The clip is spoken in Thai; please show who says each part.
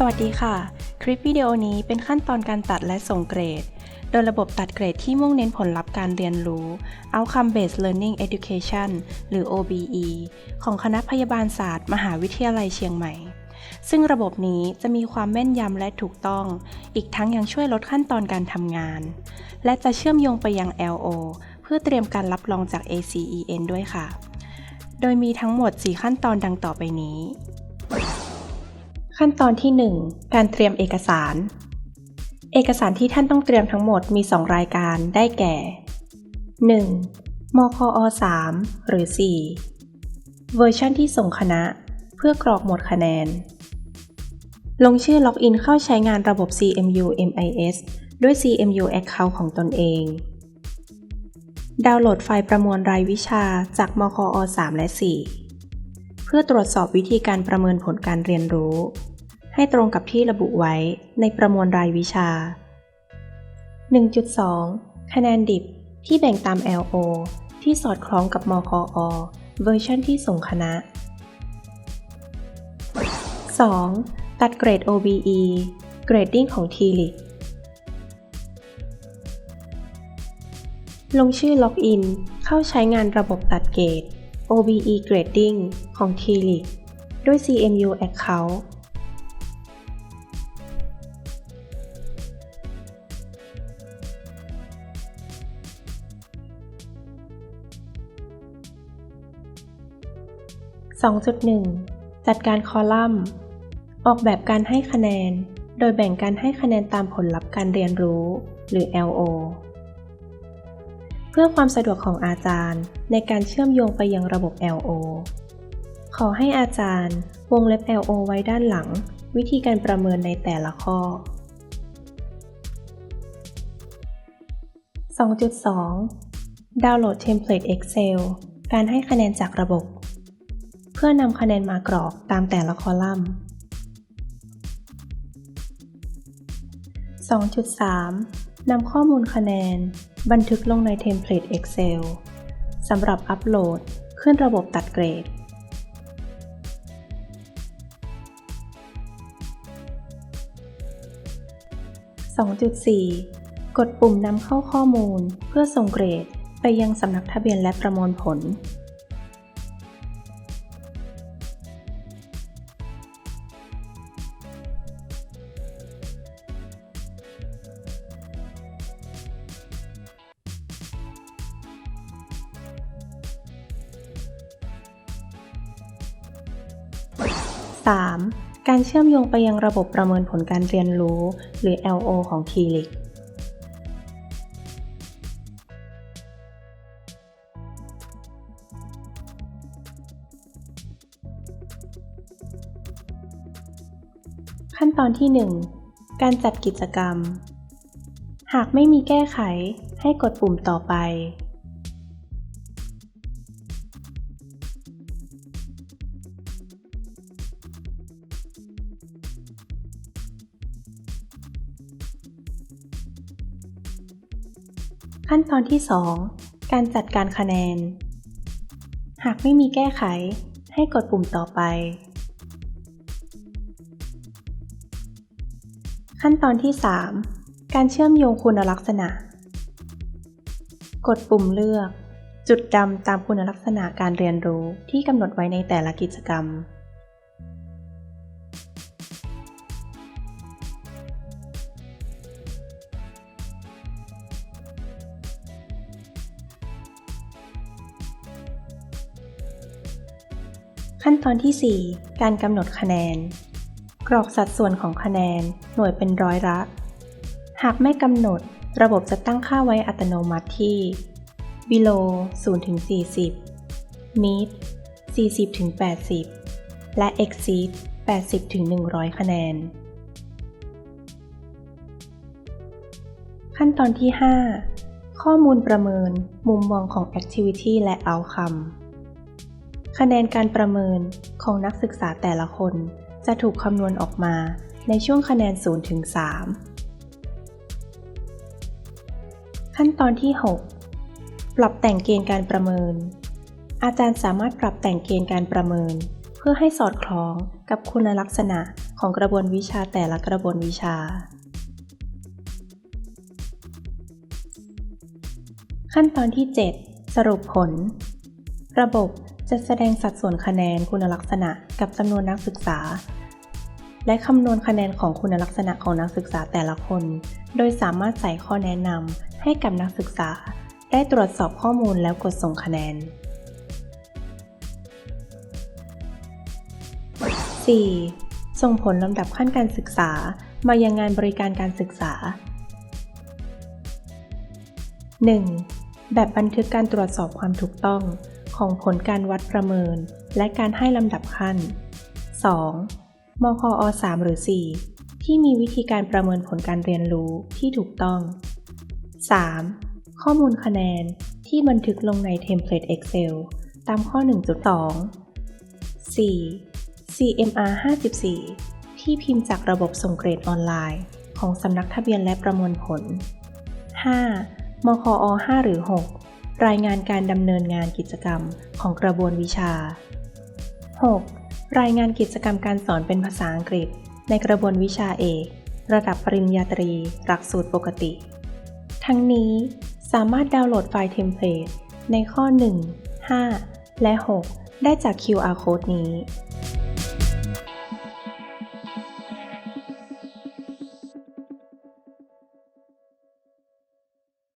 Speaker 1: สวัสดีค่ะ คลิปวิดีโอนี้เป็นขั้นตอนการตัดและส่งเกรด โดยระบบตัดเกรดที่มุ่งเน้นผลลัพธ์การเรียนรู้ Outcome Based Learning Education หรือ OBE ของคณะพยาบาลศาสตร์ มหาวิทยาลัยเชียงใหม่ ซึ่งระบบนี้จะมีความแม่นยำและถูกต้อง อีกทั้งยังช่วยลดขั้นตอนการทำงาน และจะเชื่อมโยงไปยัง LO เพื่อเตรียมการรับรองจาก ACEN ด้วยค่ะ โดยมีทั้งหมด 4 ขั้นตอนดังต่อไปนี้ ขั้นตอนที่ 1 การเตรียมเอกสาร เอกสารที่ท่านต้องเตรียมทั้งหมดมี 2 รายการได้แก่ 1. มคอ 3 หรือ 4 เวอร์ชันที่ส่งคณะ เพื่อกรอกหมดคะแนน ลงชื่อล็อกอินเข้าใช้งานระบบ CMU MIS ด้วย CMU Account ของตนเอง ดาวน์โหลดไฟล์ประมวลรายวิชาจากมคอ 3 และ 4 เพื่อตรวจสอบวิธีการประเมินผลการเรียนรู้ ให้ตรงกับที่ระบุไว้ในประมวลรายวิชา 1.2 คะแนนดิบที่แบ่งตาม LO ที่สอดคล้องกับมคอเวอร์ชันที่ส่งคณะ 2. ตัดเกรด OBE เกรดดิ้งของ TLIC ลงชื่อล็อกอินเข้าใช้งานระบบตัดเกรด OBE Grading ของ TLIC ด้วย CMU Account 2.1 จัดการคอลัมน์ ออกแบบการให้คะแนน โดยแบ่งการให้คะแนนตามผลลัพธ์การเรียนรู้ หรือ LO เพื่อความสะดวกของอาจารย์ในการเชื่อมโยงไปยังระบบ LO ขอให้อาจารย์วงเล็บ LO ไว้ด้านหลัง วิธีการประเมินในแต่ละข้อ 2.2 ดาวน์โหลดเทมเพลต Excel การให้คะแนนจากระบบ เพื่อนำคะแนนมากรอกตามแต่ละคอลัมน์ 2.3 นำข้อมูลคะแนน บันทึกลงในเทมเพลต Excel สำหรับอัปโหลดขึ้นระบบตัดเกรด 2.4 กดปุ่มนำเข้าข้อมูลเพื่อส่งเกรดไปยังสำนักทะเบียนและประมวลผล 3. การเชื่อมโยงไปยังระบบประเมินผลการเรียนรู้ หรือ LO ของ TLIC ขั้นตอนที่ 1 การจัดกิจกรรม หากไม่มีแก้ไขให้กดปุ่มต่อไป ขั้นตอนที่ 2 การจัดการคะแนน หากไม่มีแก้ไข ให้กดปุ่มต่อไป ขั้นตอนที่ 3 การเชื่อมโยงคุณลักษณะ กดปุ่มเลือก จุดดำตามคุณลักษณะการเรียนรู้ที่กำหนดไว้ในแต่ละกิจกรรม ขั้นตอนที่ 4 การกำหนดคะแนน กรอกสัดส่วนของคะแนนหน่วยเป็นร้อยละ หากไม่กำหนดระบบจะตั้งค่าไว้อัตโนมัติที่ below 0ถึง40 mid 40ถึง80 และ exceed 80ถึง100 คะแนน ขั้นตอนที่ 5 ข้อมูลประเมินมุมมองของ activity และ outcome คะแนนการประเมินของนักศึกษาแต่ละคน จะถูกคำนวณออกมาในช่วงคะแนน0ถึง3ขั้นตอนที่ 6 ปรับแต่งเกณฑ์การประเมิน อาจารย์สามารถปรับแต่งเกณฑ์การประเมิน เพื่อให้สอดคล้องกับคุณลักษณะของกระบวนวิชาแต่ละกระบวนวิชา ขั้นตอนที่ 7 สรุปผล ระบบจะแสดงสัดส่วนคะแนนคุณลักษณะกับจำนวนนักศึกษา และคำนวณคะแนนของคุณลักษณะของนักศึกษาแต่ละคน โดยสามารถใส่ข้อแนะนำให้กับนักศึกษา ได้ตรวจสอบข้อมูลแล้วกดส่งคะแนน 4. ส่งผลลำดับขั้นการศึกษา มายังงานบริการการศึกษา 1. แบบบันทึกการตรวจสอบความถูกต้อง ของผลการวัดประเมิน และการให้ลำดับขั้น 2. มคอ 3 หรือ 4 ที่มีวิธีการประเมินผลการเรียนรู้ที่ถูกต้อง 3. ข้อมูลคะแนนที่บันทึกลงในเทมเพลต Excel ตามข้อ 1.2 4. CMR 54 ที่พิมพ์จากระบบส่งเกรดออนไลน์ ของสำนักทะเบียนและประมวลผล 5. มคอ 5 หรือ 6 รายงานการดำเนินงานกิจกรรมของกระบวนวิชา 6. รายงานกิจกรรมการสอนเป็นภาษาอังกฤษ ในกระบวนวิชาเอกระดับปริญญาตรี หลักสูตรปกติ ทั้งนี้สามารถดาวน์โหลดไฟล์เทมเพลตในข้อ 1 5 และ 6 ได้จาก QR Code นี้